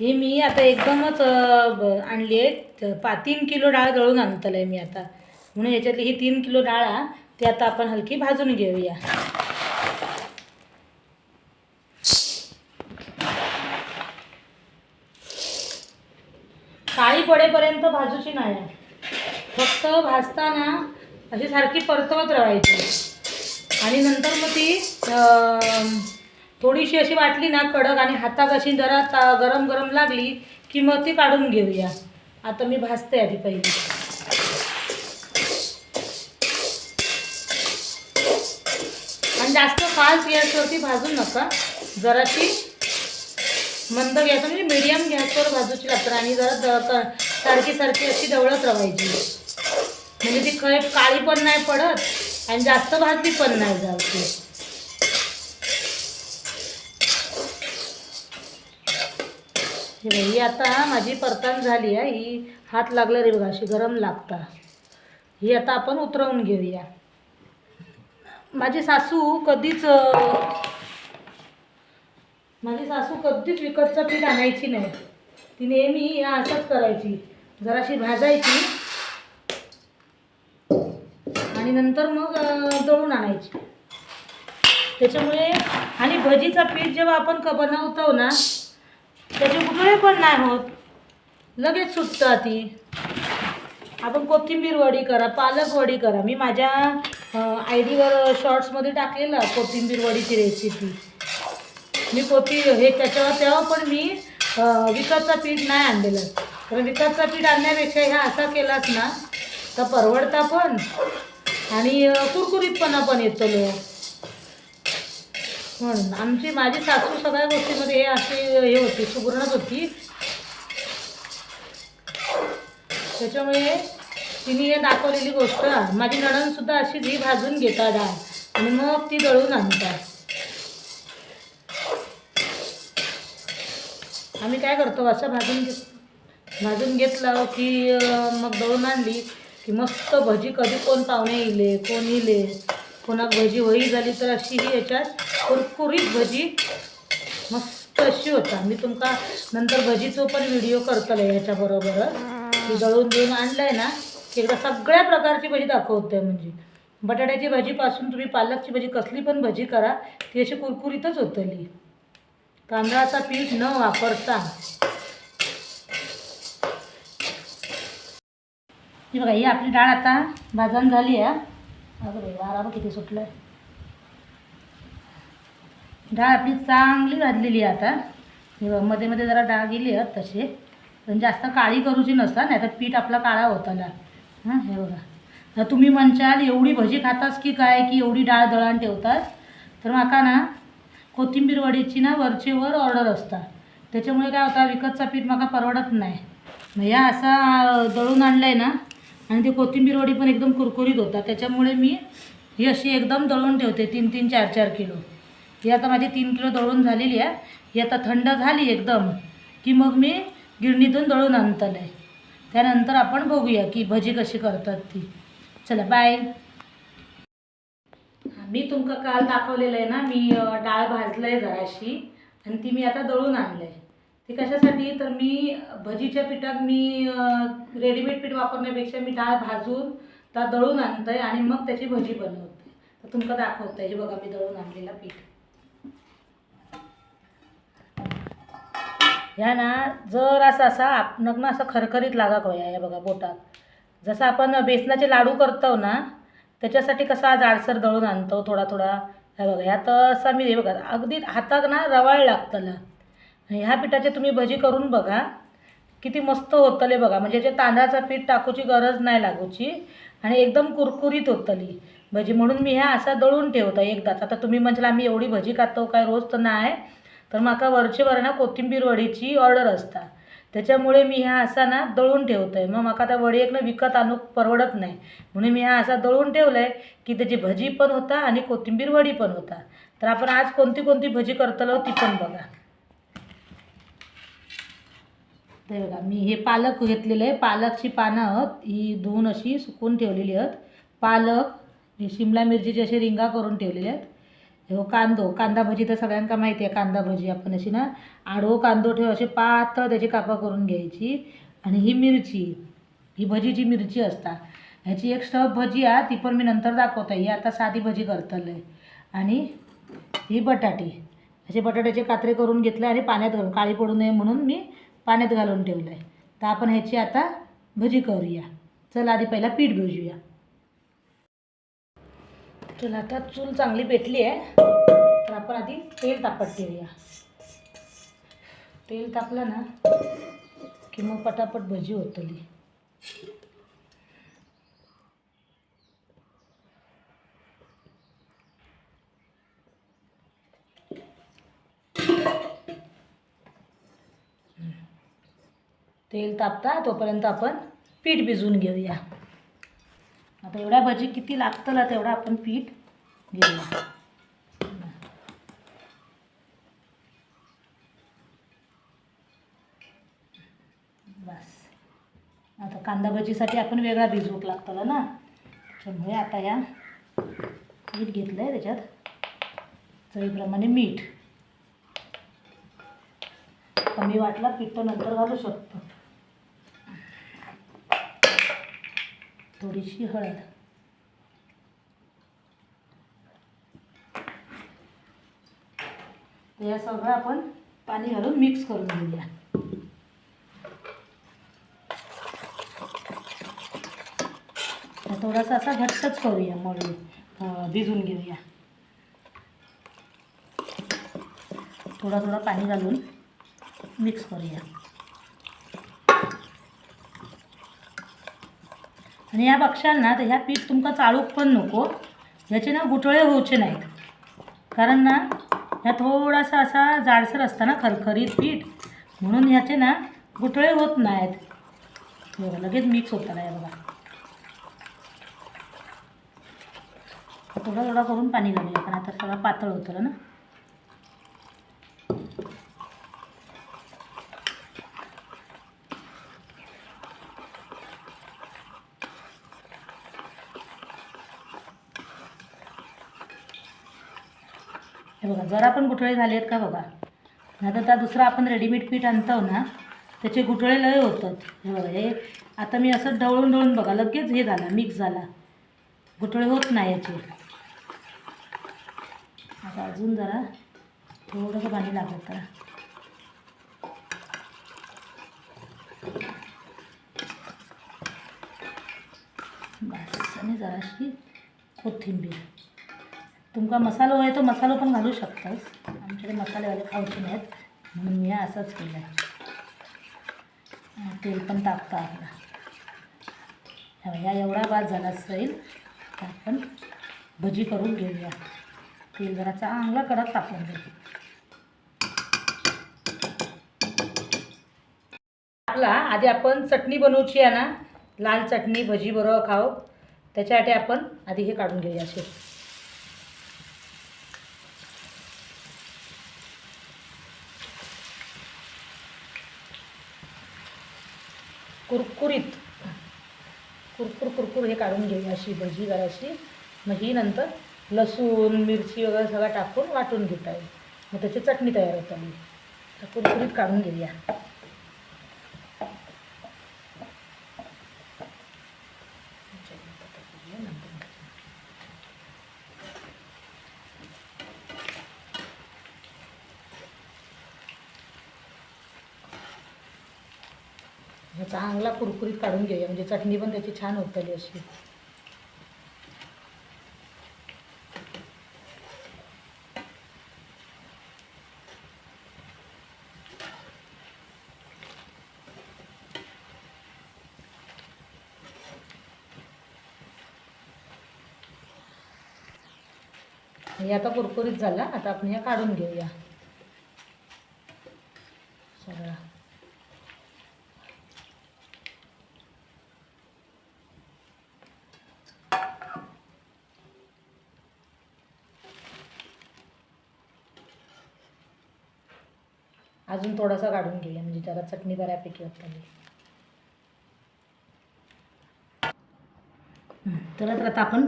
ही मी आता एकदमच आणली आहे. पा तीन किलो डाळ दळून आणतलं आहे मी आता. म्हणून ह्याच्यातली ही तीन किलो डाळ आहे ती आता आपण हलकी भाजून घेऊया. काळी पडेपर्यंत भाजूची नाही फक्त भाजताना अशी सारखी परतवत राहायची आणि नंतर मग ती थोडीशी अशी वाटली ना कडक आणि हातात अशी जरा ता गरम गरम लागली की मग ती काढून घेऊया. आता मी भाजते आधी पहिली. आणि जास्त फास्ट गॅसवरती भाजू नका. जराशी मंद गॅस म्हणजे मीडियम गॅसवर भाजूची लागतात आणि जरा द सारखी सारखी अशी दवळत राहायची म्हणजे ती खय काळी पण नाही पडत आणि जास्त भाजली पण नाही जावती हे बघ, ही आता माझी परतान झाली आहे ही हात लागला रे बघा अशी गरम लागता. ही आता आपण उतरवून घेऊया. माझी सासू कधीच माझी सासू कधीच विकतचं पीठ आणायची नाही. ती नेहमी ह्या असंच करायची. जराशी भाजायची. आणि नंतर मग दळून आणायची. त्याच्यामुळे आणि भजीचं पीठ जेव्हा आपण क बनवतो ना त्याचे गुठळे पण नाही होत. लगेच सुटतं ती. आपण कोथिंबीर वडी करा पालक वडी करा. मी माझ्या आय डीवर शॉर्ट्समध्ये टाकलेलं कोथिंबीर वडीची रेसिपी मी कोथी हे त्याच्यावर तेव्हा पण मी अं, विकतचं पीठ नाही आणलेलं. कारण विकतचं पीठ आणण्यापेक्षा ह्या असा केलाच ना तर परवडता पण आणि कुरकुरीतपणा पण येतो लोक म्हणून. आमची माझी सासू सगळ्या गोष्टीमध्ये हे अशी हे होती सुगरणच होती. त्याच्यामुळे तिने हे दाखवलेली गोष्ट माझी नणनसुद्धा अशी जी भाजून घेतात डाळ आणि मग ती दळून आणतात. आम्ही काय करतो असं भाजून घेत भाजून घेतलं की मग दळून आणली की मस्त भजी कधी कोण पाहुणे इले कोण इले कोणाक भजी वही झाली तर अशी ही याच्यात कुरकुरीत भजी मस्त अशी होता. मी तुमका नंतर भजीचो पण व्हिडिओ करतले याच्याबरोबर. ती दळून देऊन आणलंय ना की एकदा सगळ्या प्रकारची भजी दाखवते म्हणजे. बटाट्याची भाजीपासून तुम्ही पालकची भाजी कसली पण भजी करा ती अशी कुरकुरीतच होतली. तांदळाचा पीठ न वापरता. हे बघा ही आपली डाळ आता भाजण झाली आहे. अगं बाई वारा बघ किती सुटलं डाळ आपली चांगली भाजलेली आहे आता. हे बघमध्ये मध्ये जरा डाळ गेली आहे तसे पण जास्त काळी करूची नसता नाही तर पीठ आपला काळा होताला. हां हे बघा. तुम्ही म्हणशाल एवढी भजी खातास की काय की एवढी डाळ दळण ठेवतास? तर माका ना कोथिंबीर वडीची ना वरचेवर ऑर्डर असता. त्याच्यामुळे काय होता विकतचा पीठ माका परवडत नाही. मग या असा दळून आणलं आहे ना आणि ते कोथिंबीर वडी पण एकदम कुरकुरीत होता त्याच्यामुळे मी ही अशी एकदम दळून ठेवते तीन तीन चार चार किलो. ही आता माझी तीन किलो दळून झालेली आहे. ही आता थंड झाली एकदम की मग मी गिरणीतून दळून आणतले. त्यानंतर आपण बघूया की भजी कशी करतात ती. चला बाय मी तुमका काल दाखवलेलं आहे ना मी डाळ भाजलं आहे जराशी आणि ती मी आता दळून आणलं आहे ते कशासाठी? तर मी भजीच्या पिठात मी रेडीमेड पीठ वापरण्यापेक्षा मी डाळ भाजून त्या दळून आणते आणि मग त्याची भजी बनवते. तर तुमका दाखवतंय हे बघा मी दळून आणलेला पीठ. ह्या ना जर असं असा आपण असं खरखरीत लागा गोया या बघा बोटात. जसं आपण बेसनाचे लाडू करतो ना त्याच्यासाठी कसा जाडसर दळून आणतो थोडा थोडा हे बघा ह्या तसा मी हे बघा अगदी हाताक ना रवाळ लागतला ह्या पिठाचे तुम्ही भजी करून बघा. किती मस्त होतले बघा. म्हणजे जे तांदळाचं पीठ टाकूची गरज नाही लागूची. आणि एकदम कुरकुरीत होतली भजी म्हणून मी ह्या असा दळून ठेवतो एकदाच. आता तुम्ही म्हणजे आम्ही एवढी भजी खातो काय रोज तर नाही. तर माका वरची ना कोथिंबीर वडीची ऑर्डर असता. त्याच्यामुळे मी ह्या असा ना दळून ठेवतोय. मग माका त्या वडी एक ना विकत आणू परवडत नाही. म्हणून मी ह्या असा दळून ठेवलंय की त्याची भजी पण होता आणि कोथिंबीर वडी पण होता. तर आपण आज कोणती कोणती भजी करतलो ती पण बघा. ते बघा मी हे पालक घेतलेलं आहे. पालकची पानं आहेत ही धुवून अशी सुकून ठेवलेली आहेत. पालक हे शिमला मिरचीचे असे रिंगा करून ठेवलेले आहेत. हो कांदो. कांदा भजी तर सगळ्यांका माहिती आहे कांदा भजी आपण अशी ना आडवो कांदो ठेव असे पातळ त्याची कापा करून घ्यायची. आणि ही मिरची ही भजीची मिरची असता. ह्याची एक स्टफ भजी आहे ती पण मी नंतर दाखवते. ही आता साधी भजी करतले आणि ही बटाटे. असे बटाट्याचे कात्रे करून घेतले आणि पाण्यात घालून काळी पडू नये म्हणून मी पाण्यात घालून ठेवलं आहे तर आपण ह्याची आता भजी करूया. चला आधी पहिला पीठ भिजूया. चला आता चूल चांगली पेटली आहे. तर आपण आधी तेल तापत ठेवूया. तेल तापलं ना की मग पटापट भजी होतली तेल तापता तोपर्यंत आपण पीठ भिजवून घेऊया. आता एवढ्या भजी किती लागतं तेवढं आपण पीठ घेऊया. बस. आता कांदा भजीसाठी आपण वेगळा भिजवूक लागतं ना. त्याच्यामुळे आता या मीठ घेतलं आहे त्याच्यात चवीप्रमाणे मीठ. कमी वाटला पीठ तर नंतर घालू शकतो. थोडीशी हळद. हे सगळं आपण पाणी घालून मिक्स करून घेऊया. थोडासा असा घट्टच करूया मळून भिजून घेऊया. थोडा थोडा पाणी घालून मिक्स करूया. आणि ह्या बघशाल ना तर ह्या पीठ तुमका चाळूक पण नको. ह्याचे ना गुठळे होऊचे नाहीत. कारण ना ह्या थोडासा असा जाडसर असता ना खरखरीत पीठ. म्हणून ह्याचे ना गुटळे होत नाहीत. बघा लगेच मिक्स होताना हे बघा. थोडा थोडा करून पाणी घालूया पण आता सगळं पातळ होतं ना. हे बघा जरा पण गुठळे झाले आहेत का बघा? नाहीतर त्या दुसरा आपण रेडीमेड पीठ आणतो ना त्याचे गुठळे लय होतात. हे बघा हे आता मी असं ढवळून ढवळून बघा लगेच हे झाला मिक्स झाला. गुठळे होत नाही याचे. आता अजून जरा थोडंसं पाणी लागत का बस आणि जराशी कोथिंबीर. तुमका मसालो आहे तो मसालो पण घालू शकतास. आमच्याकडे मसालेवाले खाऊचे नाहीत म्हणून मी असंच केलं आहे तेल पण टाकतं आपला. ह्या एवढा बाद झाला असेल तर आपण भजी करून घेऊया. तेल जरा चांगला कडक तापून घेऊ आपला आधी आपण चटणी बनवूची आहे ना. लाल चटणी भजी बरोबर खाऊ. त्याच्यासाठी आपण आधी हे काढून घेऊया असे कुरकुरीत कुरकुर कुरकुर हे काढून घेऊया अशी भजी जराशी. मग ही नंतर लसूण मिरची वगैरे सगळं टाकून वाटून घेता येईल. मग त्याची चटणी तयार होता मी तर कुरकुरीत काढून घेऊया. चांगला कुरकुरीत काढून घेऊया. म्हणजे चटणी पण त्याची छान होतली अशी. हे आता कुरकुरीत झाला. आता आपण या काढून घेऊया. अजून थोडासा काढून घेऊया म्हणजे त्याला चटणी बऱ्यापैकी होत चला तर आता आपण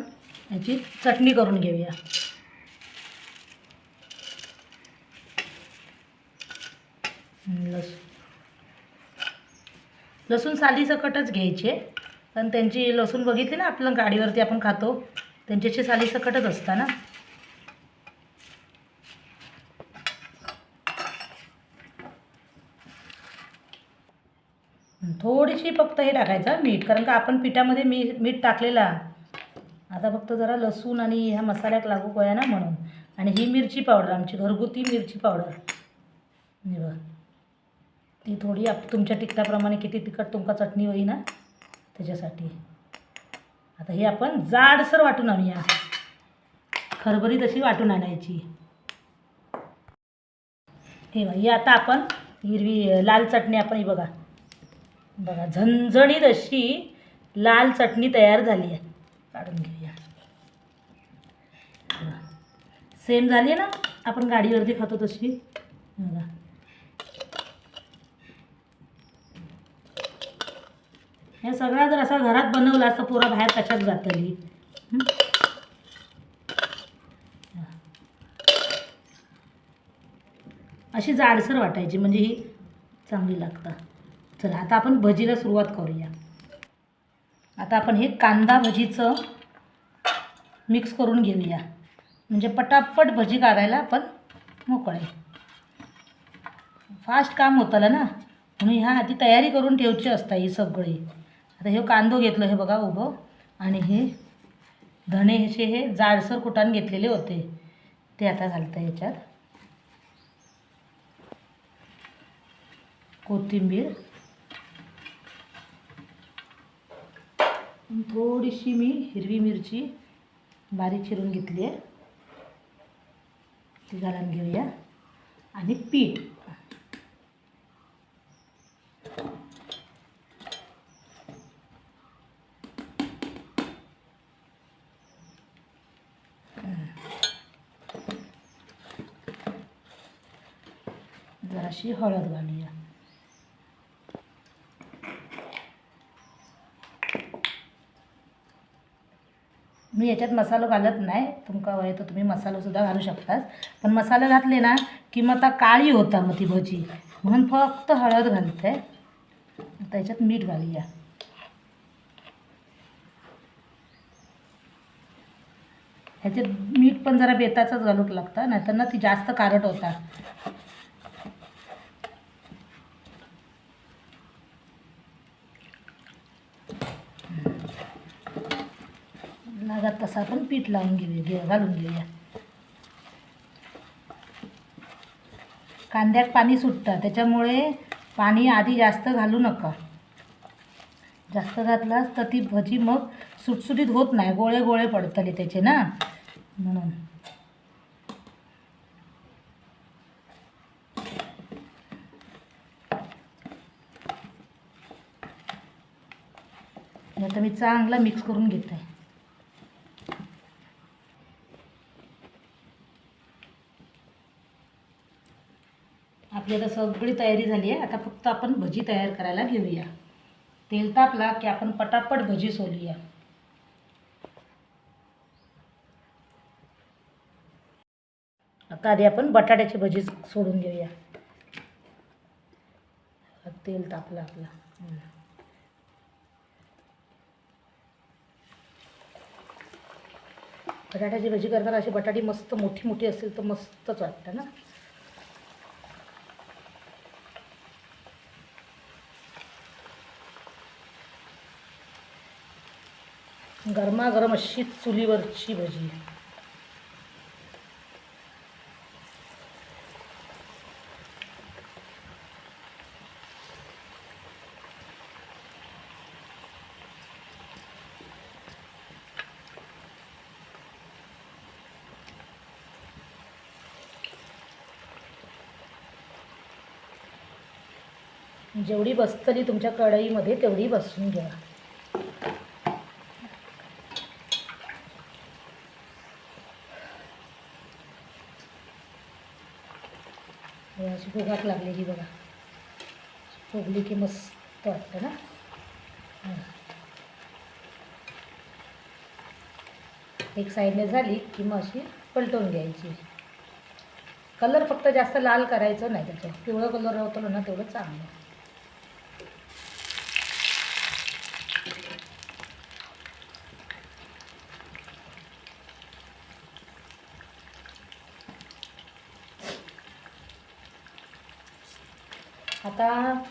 याची चटणी करून घेऊया. लसूण. लसूण सालीसकटच घ्यायचे पण त्यांची लसूण बघितली ना आपण गाडीवरती आपण खातो त्यांच्याशी सालीसकटच असता ना. थोडीशी फक्त हे टाकायचं मीठ. कारण का आपण पिठामध्ये मी मीठ टाकलेला. आता फक्त जरा लसूण आणि ह्या मसाल्यात लागू करूया ना म्हणून. आणि ही मिरची पावडर आमची घरगुती मिरची पावडर. हे बघ. ती थोडी आप तुमच्या तिखटाप्रमाणे किती तिखट तुमका चटणी होई ना त्याच्यासाठी. आता हे आपण जाडसर वाटून आणूया. खरबरी तशी वाटून आणायची. हे बघा ही आता आपण हिरवी लाल चटणी आपण ही बघा. बघा झणझणीत अशी लाल चटणी तयार झाली आहे. काढून घेऊया. सेम झाली आहे ना? आपण गाडीवरती खातो तशी. बघा. हे सगळा जर असा घरात बनवला असं पुरा बाहेर कशात जातली? अशी जाडसर वाटायची म्हणजे ही चांगली लागतं. चला आता आपण भजीला सुरुवात करूया. आता आपण हे कांदा भजीचं मिक्स करून घेऊया. म्हणजे पटापट भजी काढायला आपण मोकळे. फास्ट काम होतं ना? म्हणून ह्या आधी तयारी करून ठेवची असता ही सगळी. आता हे कांदो घेतलं हे बघा उभं. आणि हे धणे हे हे जाडसर कुटान घेतलेले होते. ते आता घालतं याच्यात. कोथिंबीर. थोडीशी मी हिरवी मिरची बारीक चिरून घेतली आहे. ती घालून घेऊया. आणि पीठ. जराशी हळद घालूया. मी याच्यात मसालो घालत नाही. तुमका वय तर तुम्ही मसालोसुद्धा घालू शकतास. पण मसाला घातले ना की मग आता काळी होता मग ती भजी. म्हणून फक्त हळद घालते. आता याच्यात मीठ घालूया. ह्याच्यात मीठ पण जरा बेताचंच घालूक लागतं नाहीतर ना ती जास्त कारट होता लागत तसं आपण पीठ लावून घेऊया घे घालून घेऊया. कांद्यात पाणी सुटतं त्याच्यामुळे पाणी आधी जास्त घालू नका. जास्त घातलास तर ती भजी मग सुटसुटीत होत नाही गोळे गोळे पडतले त्याचे ना. म्हणून. आता मी चांगला मिक्स करून घेते आहे आपली आता सगळी तयारी झाली आहे. आता फक्त आपण भजी तयार करायला घेऊया. तेल तापला की आपण पटापट भजी सोलूया. आता आधी आपण बटाट्याची भजी सोडून घेऊया. तेल तापलं आपलं. बटाट्याची भजी करताना अशी बटाटी मस्त मोठी मोठी असेल तर मस्तच वाटतं ना? गरमागरम अशी चुलीवरची भजी. जेवढी बसतली तुमच्या कढईमध्ये तेवढी बसून घ्या. हे अशी फुगाक लागलेली बघा. फुगली की मस्त वाटतं ना. एक साईडने झाली की मग अशी पलटवून घ्यायची. कलर फक्त जास्त लाल करायचं नाही त्याच्यात. पिवळं कलर होतो ना तेवढं चांगलं. आता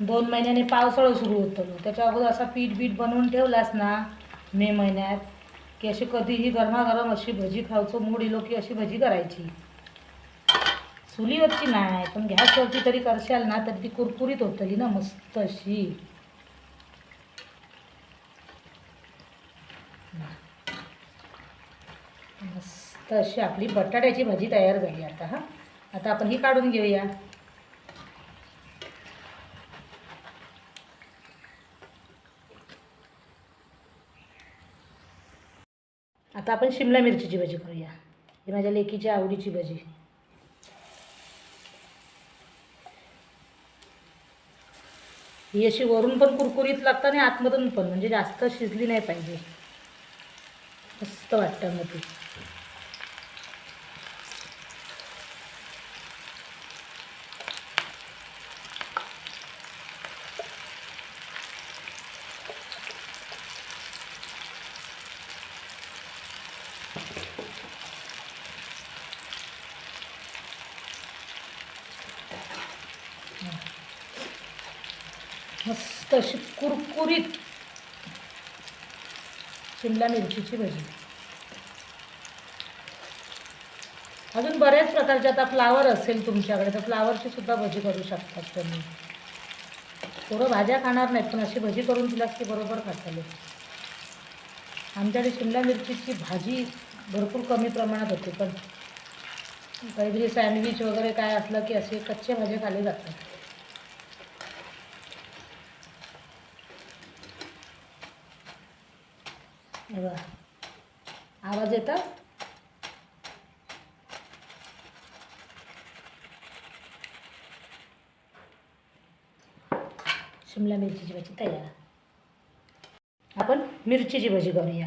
दोन महिन्याने पावसाळा सुरू होतं. त्याच्या अगोदर असा पीठ बीठ बनवून ठेवलास ना मे महिन्यात की अशी कधीही गरमागरम अशी भजी खावचं मूड इलो की अशी भजी करायची. चुलीवरची नाही पण गॅसवरची तरी करशाल ना तर ती कुरकुरीत होतली ना मस्त अशी. मस्त अशी आपली बटाट्याची भाजी तयार झाली आता हां. आता आपण ही काढून घेऊया. आता आपण शिमला मिरचीची भजी करूया. ही माझ्या लेकीची आवडीची भजी. ही अशी वरून पण कुरकुरीत लागतं आणि आतमधून पण म्हणजे जास्त शिजली नाही पाहिजे. मस्त वाटतं मग ती. मस्त अशी कुरकुरीत शिमला मिरचीची भजी. अजून बऱ्याच प्रकारचे आता फ्लावर असेल तुमच्याकडे तर फ्लावरची सुद्धा भजी करू शकतात तुम्ही. पोरं भाज्या खाणार नाहीत पण अशी भजी करून दिलास की बरोबर खाताले आमच्याकडे शिमला मिरचीची भाजी भरपूर कमी प्रमाणात होते पण काहीतरी सँडविच वगैरे काय असलं की असे कच्चे भाज्या खाल्ले जातात. बघा. आवाज येतात? शिमला मिरचीची भाजी तयार. आपण मिरचीची भजी करूया.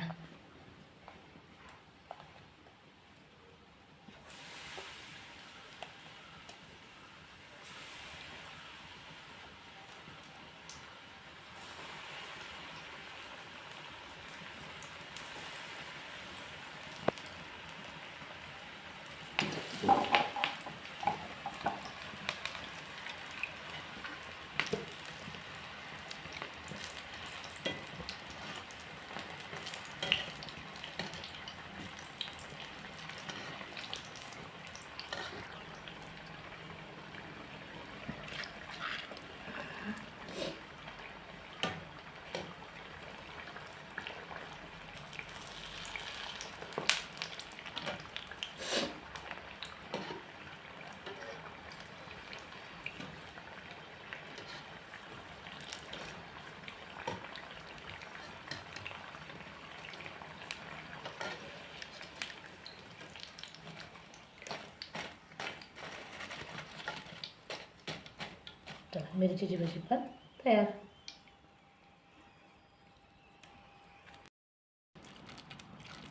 तर मिरचीची भजी पण तयार.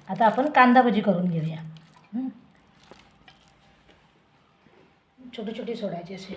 आता आपण कांदा भजी करून घेऊया. छोटी छोटी सोडायची असे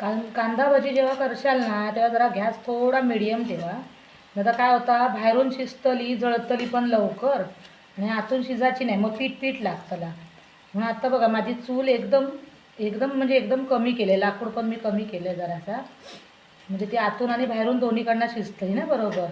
कां कांदा भजी जेव्हा करशाल ना तेव्हा जरा गॅस थोडा मिडियम ठेवा. नाही काय होता बाहेरून शिजतली जळतली पण लवकर आणि आतून शिजायची नाही मग पीठ पीठ लागतला. म्हणून आता बघा माझी चूल एकदम एकदम म्हणजे एकदम कमी केले लाकूड पण मी कमी केलं जरासा. म्हणजे ती आतून आणि बाहेरून दोन्हीकडनं शिजतली ना बरोबर?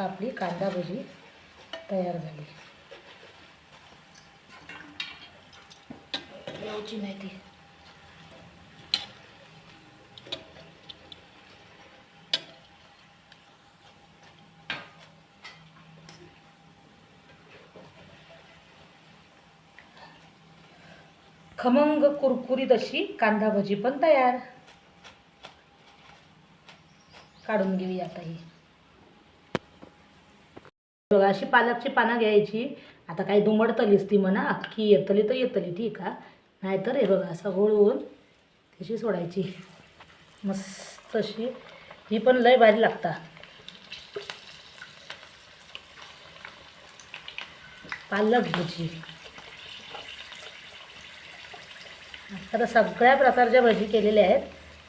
आता आपली कांदा भजी तयार झाली. याची नाही ती. खमंग कुरकुरीत अशी कांदा भजी पण तयार. काढून घेऊया आता ही. बघा अशी पालकची पानं घ्यायची. आता काही दुमडतलीच ती म्हणा अख्खी येतली तर येतली ठीक आहे. नाहीतर हे बघा असं होळवून तशी सोडायची. मस्त अशी. ही पण लय भारी लागता. पालक भजी. आता सगळ्या प्रकारच्या भजी केलेल्या आहेत.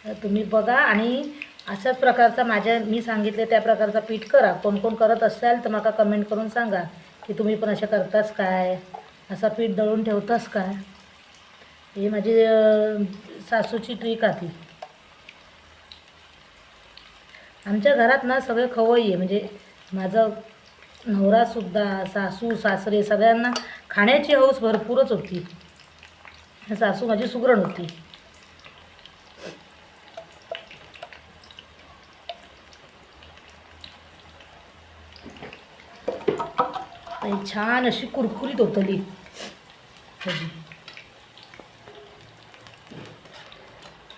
तर तुम्ही बघा आणि अशाच प्रकारचा माझ्या मी सांगितले त्या प्रकारचा पीठ करा. कोण कोण करत असाल तर मला कमेंट करून सांगा की तुम्ही पण अशा करताच काय? असा पीठ दळून ठेवतास काय? ही माझी सासूची ट्रीक आहे ती. आमच्या घरात ना सगळे खवई आहे. म्हणजे माझं नवरासुद्धा सासू सासरे सगळ्यांना खाण्याची हौस भरपूरच होती. सासू माझी सुगरण होती आणि छान अशी कुरकुरीत होतली.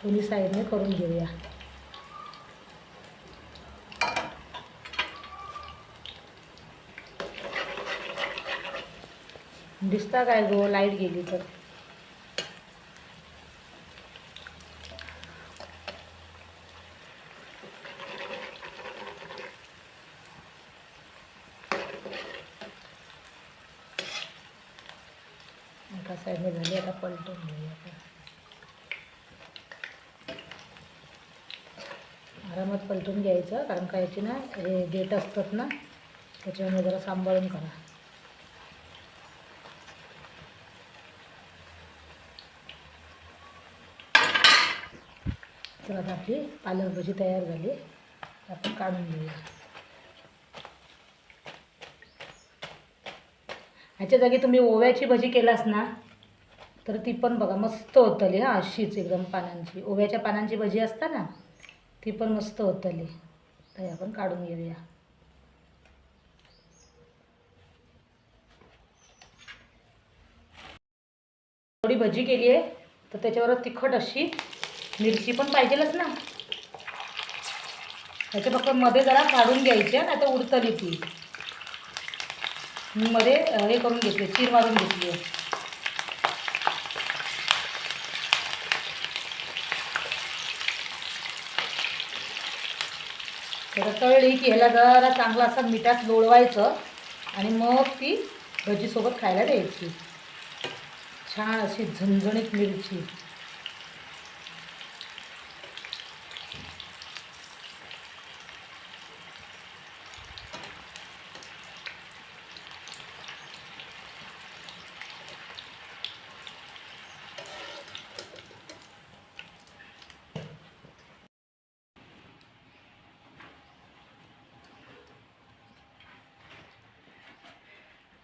दोन्ही साईडने करून घेऊया. दिसता काय गो? लाइट गेली तर एका साईडने झाली आता पलटून घेऊया आपण. आरामात पलटून घ्यायचं कारण का याची ना हे गेट असतात ना त्याच्यामुळे जरा सांभाळून करा. तर आता आपली पालकभजी तयार झाली. आपण काढून घेऊया. ह्याच्या जागी तुम्ही ओव्याची भजी केलास ना तर ती पण बघा मस्त होतली हां अशीच एकदम पानांची. ओव्याच्या पानांची भजी असता ना ती पण मस्त होतली तर आपण काढून घेऊया. थोडी भजी केली आहे तर त्याच्यावर तिखट अशी मिरची पण पाहिजेलच ना. त्याच्या फक्त मध्ये जरा काढून घ्यायची नाही तर उडतली ती. मी मध्ये हे करून घेतली चीर मारून घेतली आहे. तर तळली की ह्याला जरा चांगला असं मिठात लोळवायचं आणि मग ती भजीसोबत खायला द्यायची. छान अशी झणझणीत मिरची.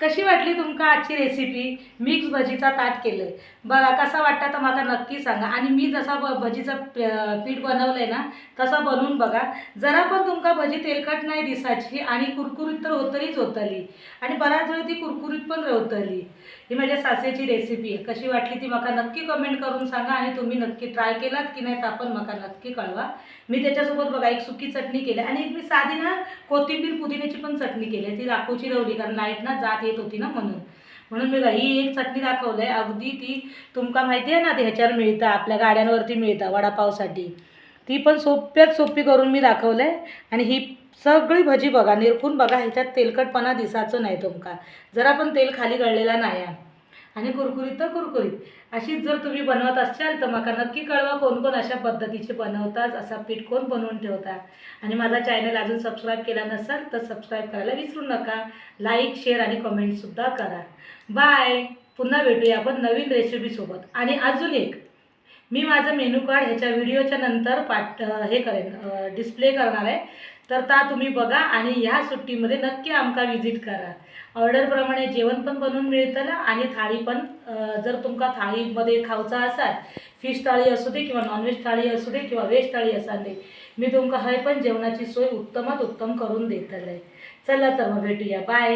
कशी वाटली तुमका आजची रेसिपी मिक्स भजीचा ताट केलं बघा कसा वाटता तर मला नक्की सांगा. आणि मी जसा ब भजीचं पीठ बनवलं आहे ना तसा बनवून बघा. जरा पण तुमका भजी तेलकट नाही दिसायची आणि कुरकुरीत तर होतलीच होतली. आणि बराच वेळ ती कुरकुरीत पण होतली ही माझ्या सासेची रेसिपी आहे. कशी वाटली ती मला नक्की कमेंट करून सांगा आणि तुम्ही नक्की ट्राय केलात की नाही तर पण मला नक्की कळवा. मी त्याच्यासोबत बघा एक सुकी चटणी केली आणि एक मी साधी ना कोथिंबीर पुदिन्याची पण चटणी केली. ती दाखवची रवली कारण लाइट ना जात येत होती ना म्हणून. म्हणून मी ही एक चटणी दाखवलं आहे अगदी ती तुमका माहिती आहे ना ते ह्याच्यावर मिळतं आपल्या गाड्यांवरती मिळतं वडापावसाठी. ती पण सोप्यात सोपी करून मी दाखवलं आहे आणि ही सगळी भजी बघा निरखून बघा ह्याच्यात तेलकटपणा दिसायचं नाही तुमका. जरा पण तेल खाली गळलेला नाही आहे आणि कुरकुरीत तर कुरकुरीत. अशीच जर तुम्ही बनवत असाल तर मला नक्की कळवा कोण कोण अशा पद्धतीचे बनवतात असा पीठ कोण बनवून ठेवता. आणि माझा चॅनल अजून सबस्क्राईब केला नसेल तर सबस्क्राईब करायला विसरू नका. लाईक शेअर आणि कमेंटसुद्धा करा. बाय. पुन्हा भेटूया आपण नवीन रेसिपीसोबत आणि अजून एक मी माझं मेनू कार्ड ह्याच्या व्हिडिओच्या नंतर पाठ हे करेन डिस्प्ले करणार आहे. तर ता तुम्ही बघा आणि ह्या सुट्टीमध्ये नक्की आमका विजिट करा. ऑर्डरप्रमाणे जेवण पण बनवून मिळतलं आणि थाळी पण जर तुमका थाळीमध्ये खावचा असाल फिश थाळी असू दे किंवा नॉनव्हेज थाळी असू दे किंवा व्हेज थाळी असाल दे मी तुमका हय पण जेवणाची सोय उत्तमात उत्तम करून देतलं आहे चला तर मग भेटूया. बाय